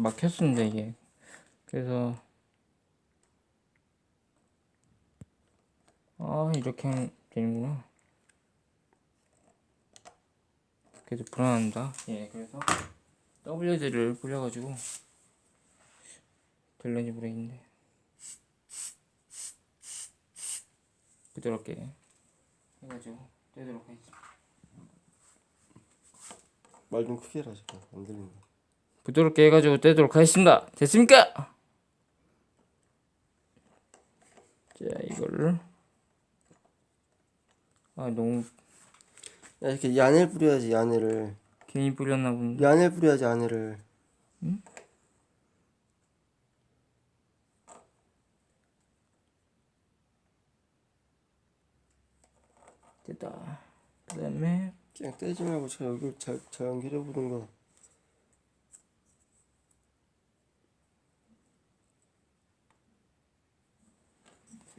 막혔습니다 이게. 그래서 아 이렇게 하면 되는구나. 그래서 불안합니다. 예 그래서 WD를 뿌려가지고 될런지 모르겠는데. 부드럽게 해가지고 떼도록 하겠습니다. 말 좀 크게 지금. 안 들린다. 부드럽게 해가지고 떼도록 하겠습니다. 됐습니까? 자 이거를 아 너무 야 이렇게 야네를 뿌려야지 야네를. 괜히 뿌렸나 본데. 야네를 뿌려야지 야네를. 됐다. 그 다음에 그냥 떼지 말고 저 얼굴 잘, 잘 연결해 보든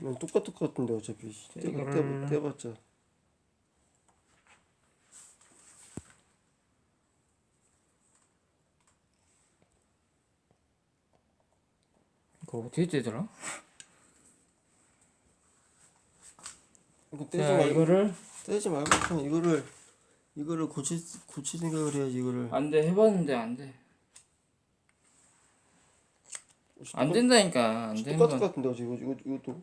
가. 난 똑같을 것 같은데 어차피 떼, 이거를- 떼, 떼봤자 이거 어떻게 떼더라? 이거 떼지 자 말고 이거를 떼지 말고 그냥 이거를 이거를 고치 고치 생각을 해야지 이거를 안돼 해봤는데 안돼. 안 된다니까 안 되는 똑같을 것 건 같은데 어차피 이거 이거 이것도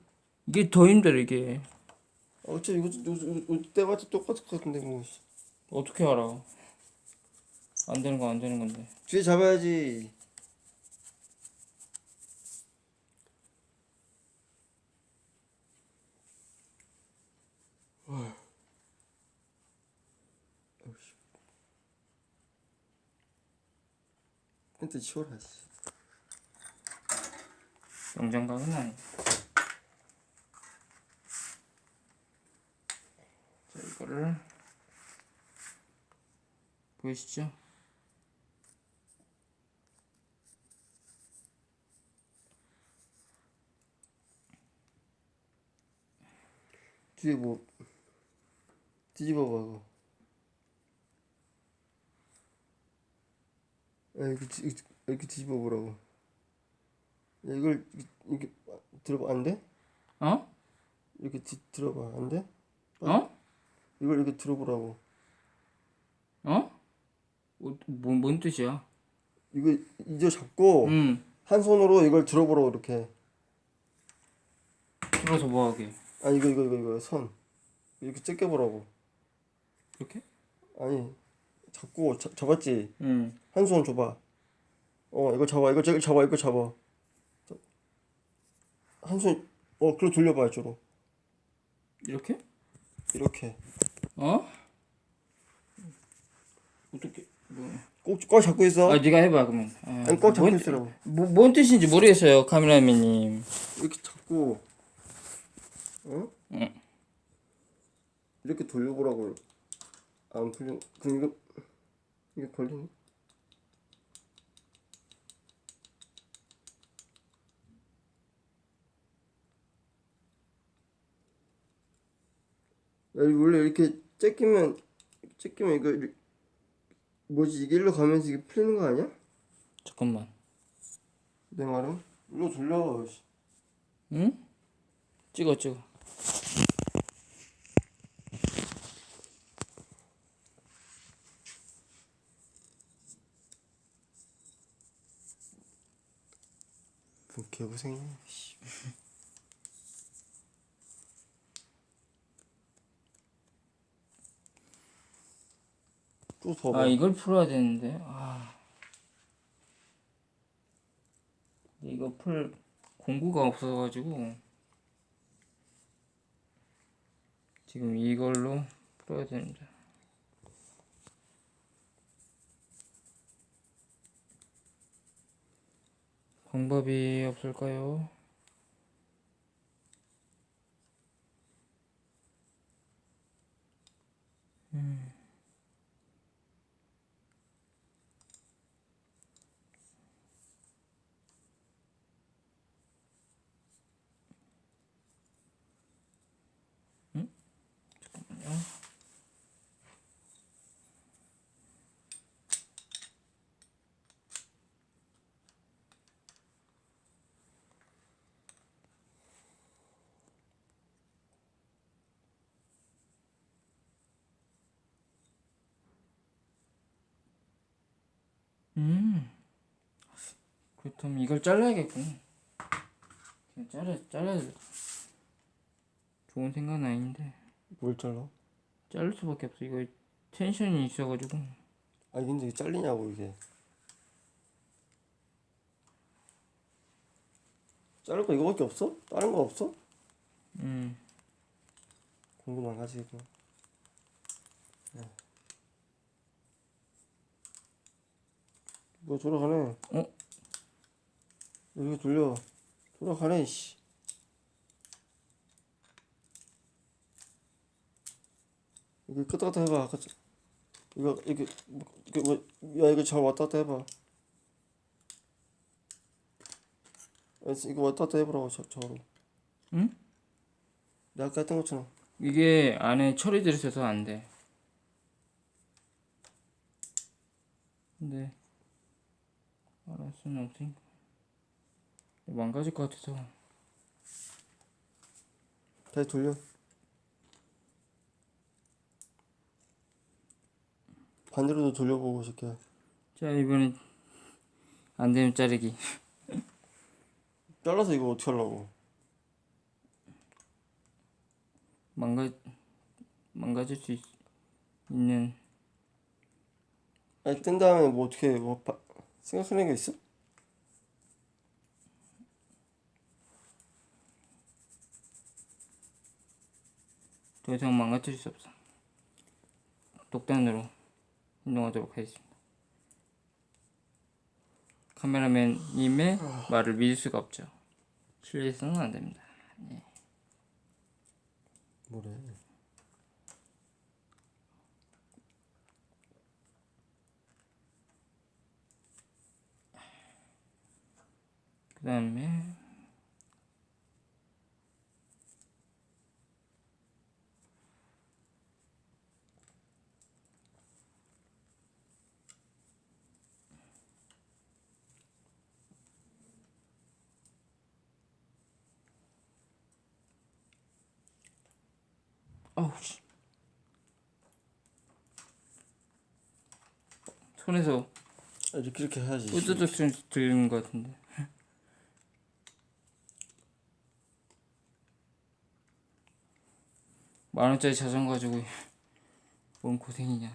이게 더 힘들어 이게 아, 어차피 이거 떼봤자 똑같을 것 같은데 뭐 어떻게 알아? 안 되는 거안 되는 건데. 뒤에 잡아야지 펜트 치워라 씨. 영장각은 아니. 자 이 거를 보이시죠? 뒤에 뭐 뒤집어봐 이렇게, 뒤, 이렇게- 이렇게 뒤집어 보라고 야 이걸 이렇게, 이렇게 들어봐 안 돼? 어? 이렇게 뒤, 들어봐 안 돼? 어? 이걸 이렇게 들어보라고 어? 어, 뭔, 뭔 뜻이야? 이거 이저 잡고 응. 한 손으로 이걸 들어보라고 이렇게 들어서 뭐 하게? 아 이거 이거 이거 이거 선 이렇게 찢겨보라고 이렇게? 아니 잡고 잡, 잡았지 응. 한 손 줘봐 어 이거 잡아 이거 잡아 이거 잡아 한 손 어 그리고 돌려봐 이쪽으로 이렇게? 이렇게 어? 어떻게? 뭐. 꼭, 꼭 잡고 있어 아 네가 해봐 그러면. 아, 아니 꼭 잡고 뭔, 있으라고 뭐, 뭔 뜻인지 모르겠어요 카메라맨님. 이렇게 잡고 어? 응. 이렇게 돌려보라고 안 풀려 그럼 이거 이게 걸리네 원래 이렇게 째끼면 째끼면 이거 뭐지 이게 일로 가면서 이게 풀리는 거 아니야? 잠깐만. 내 말은 일로 돌려 씨. 응? 찍어 찍어. 그 개고생이네 씨. 또 써봐. 아 이걸 풀어야 되는데. 아. 이거 풀 공구가 없어가지고 지금 이걸로 풀어야 되는데. 방법이 없을까요? 음. 응? 음. 그렇다면 이걸 잘라야겠군. 그냥 잘라야 잘라야 돼. 좋은 생각은 아닌데. 뭘 잘라? 자를 수밖에 없어. 이거 텐션이 있어가지고. 아니 근데 이게 잘리냐고 이게 자를 거 이거밖에 없어? 다른 거 없어? 음. 공부 망가지겠구나 뭐 돌아가네 어? 여기 돌려 돌아가네 씨 이거 끄다 갔다 해봐. 아까 저- 이거 이게 뭐, 이거 뭐야 이거 잘 왔다 갔다 해봐. 아, 이거 왔다 갔다 해보라고 저, 저로 응? 내가 아까 했던 것처럼. 이게 안에 철이 들어있어서 안 돼. 근데 수는 없으니까 망가질 것 같아서. 다시 돌려 반대로도 돌려보고 싶게. 자 이번엔 안 되면 자르기. 잘라서 이거 어떻게 하려고? 망가 망가질 수 있, 있는. 아니 뗀 다음에 뭐 어떻게 뭐 바, 생각하는 게 있어? 더 이상 망가뜨릴 수 없어. 독단으로 행동하도록 하겠습니다. 카메라맨님의 말을 믿을 수가 없죠. 신뢰해서는 안 됩니다. 뭐래 그 다음에 어우 씨. 손에서 아, 이렇게 이렇게 해야지 으드득 소리 들리는 것 같은데. 만 원짜리 자전거 가지고 뭔 고생이냐.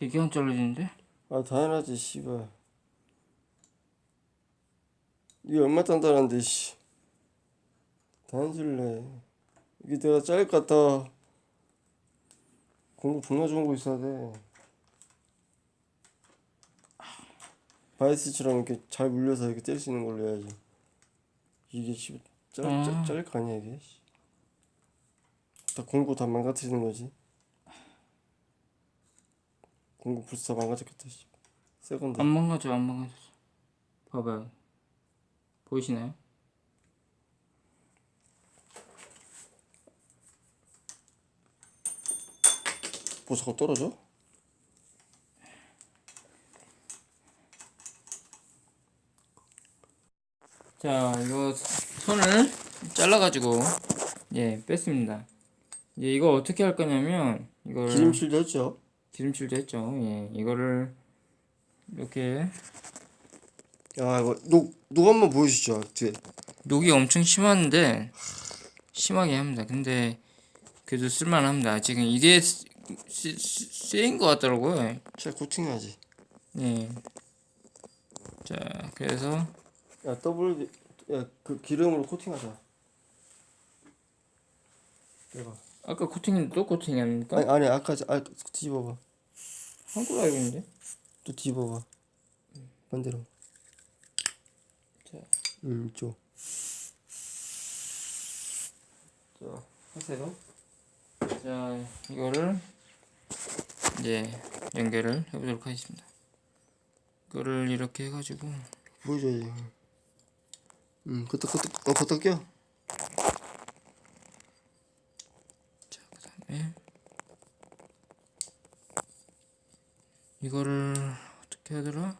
되게 안 잘라지는데? 아 당연하지 씨발. 이게 얼마 단단한데 씨. 단줄래. 이게 내가 자를 것 같아. 공부 존나 좋은 거 있어야 돼. 바이스처럼 이렇게 잘 물려서 이렇게 뗄수 있는 걸로 해야지. 이게 씨발 짤, 짤, 아. 자를 거 아니야 이게 씨. 다 공부 다 망가뜨리는 거지 공부 불사 망가졌겠다 씨 세건데 안 망가져, 안 망가져. 봐봐요. 보이시나요? 뭐 자꾸 떨어져? 자, 이거 손을 잘라가지고 예 뺐습니다. 이제 이거 어떻게 할 거냐면 이걸 기름칠도 했죠? 기름칠도 했죠. 예, 이거를 이렇게 야 이거 녹, 녹 한번 보여주시죠 뒤에 녹이 엄청 심한데 심하게 합니다. 근데 그래도 쓸만합니다. 지금 이게 쓰- 쓰- 쓰- 쓰인 것 같더라고요. 잘 코팅해야지 예. 자, 그래서 야 더블 야그 기름으로 코팅하자 대박 아까 코팅인데 또 코팅 합니까? 아니 아니 아까 저- 아 뒤집어봐 한국어 알고 있는데? 또 뒤집어봐 반대로 자. 음 이쪽 자, 하세요. 자, 이거를 이제 연결을 해보도록 하겠습니다. 이거를 이렇게 해가지고 보여줘야지. 음, 그것도 그것도 어, 그것도 껴. 자 그 다음에 이거를 어떻게 하더라?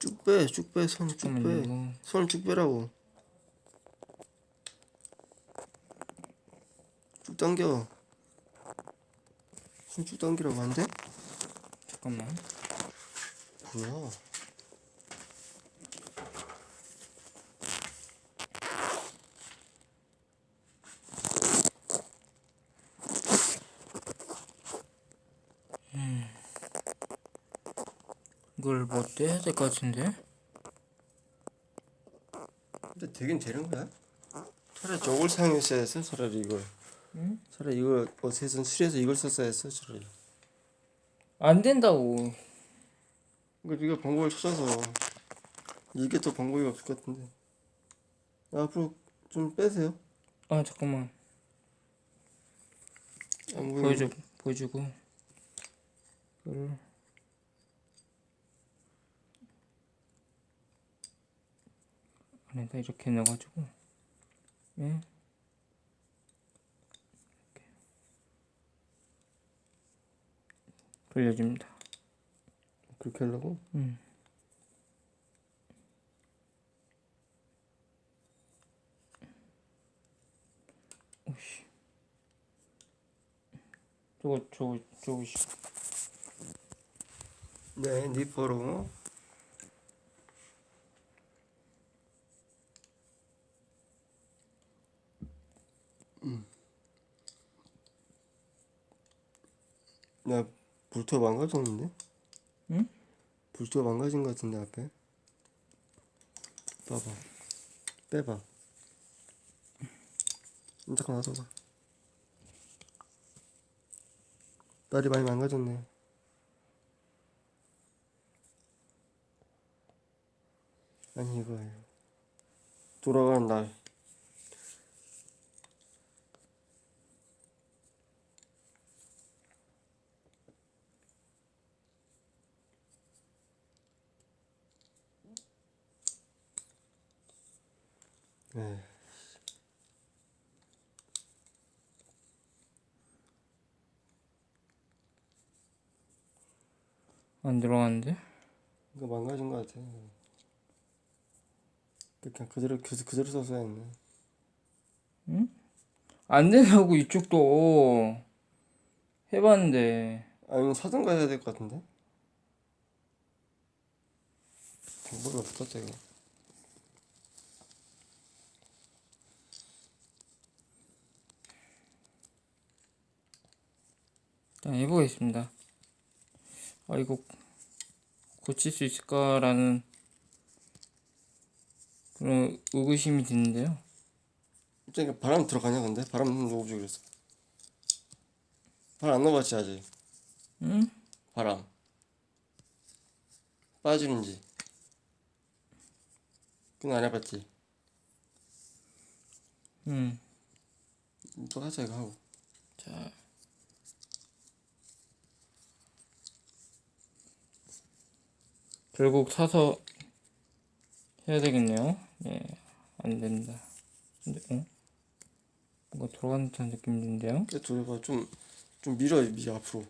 음쭉 빼, 쭉 빼, 손 쭉 빼. 손 쭉 빼라고. 쭉 당겨. 손 쭉 당기라고 안 돼? 잠깐만 뭐야? 이걸 뭐 떼야 될 것 같은데? 근데 되긴 되는 거야? 차라리 저걸 사용했어야 했어 차라리 이걸. 응? 차라리 이걸 어디선 수리해서 이걸 썼어야 했어 차라리. 안 된다고. 그러니까 네가 방법을 찾아서. 이게 더 방법이 없을 것 같은데. 야, 앞으로 좀 빼세요. 아 잠깐만. 보여줘 보여주고. 이거를 안에다 이렇게 넣어가지고 예 이렇게 돌려줍니다. 그렇게 하려고? 음. 오씨. 저거 저거 저거 씨. 네 니퍼로 야 불토 망가졌는데? 응? 불토 망가진 것 같은데 앞에? 봐봐. 빼봐. 잠깐 놔둬봐. 날이 많이 망가졌네. 아니 이거 돌아가는 날 네. 안 들어가는데? 이거 망가진 것 같아. 그냥 그대로 그, 그대로 써서 했네. 안 된다고 이쪽도 해봤는데 아니면 사든가 해야 될 것 같은데? 방법이 없었다 이거. 일단 해보겠습니다. 아 이거 고칠 수 있을까라는 그런 의구심이 드는데요. 갑자기 바람 들어가냐 근데? 바람 넣어보지 그랬어. 바람 안 넣어봤지 아직. 응? 바람. 빠지는지. 그건 안 해봤지. 응. 또 하자 이거 하고. 자. 결국 사서 해야 되겠네요. 예, 안 된다. 근데, 어? 뭔가 돌아가는 듯한? 깨 돌려봐 좀 좀 밀어 밀 앞으로.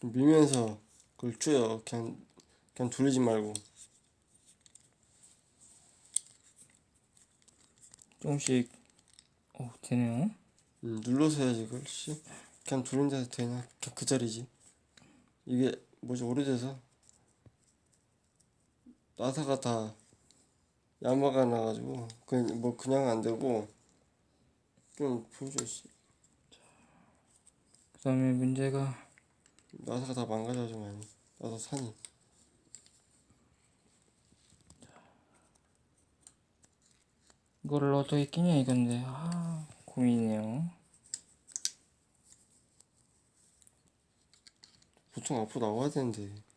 좀 밀면서 그걸 쪼여 그냥 그냥 돌리지 말고. 조금씩, 어, 되네요. 음, 눌러서 해야지 그걸 씨 그냥 두른 데서 되냐 그냥 그 자리지 이게 뭐지 오래돼서 나사가 다 야마가 나가지고 그냥 뭐 그냥 안 되고 좀 보여줘 씨. 그 다음에 문제가, 나사가 다 망가져가지고 많이. 나사 산이. 이거를 어떻게 끼냐 이건데, 아, 고민이네요. 보통 앞으로 나와야 되는데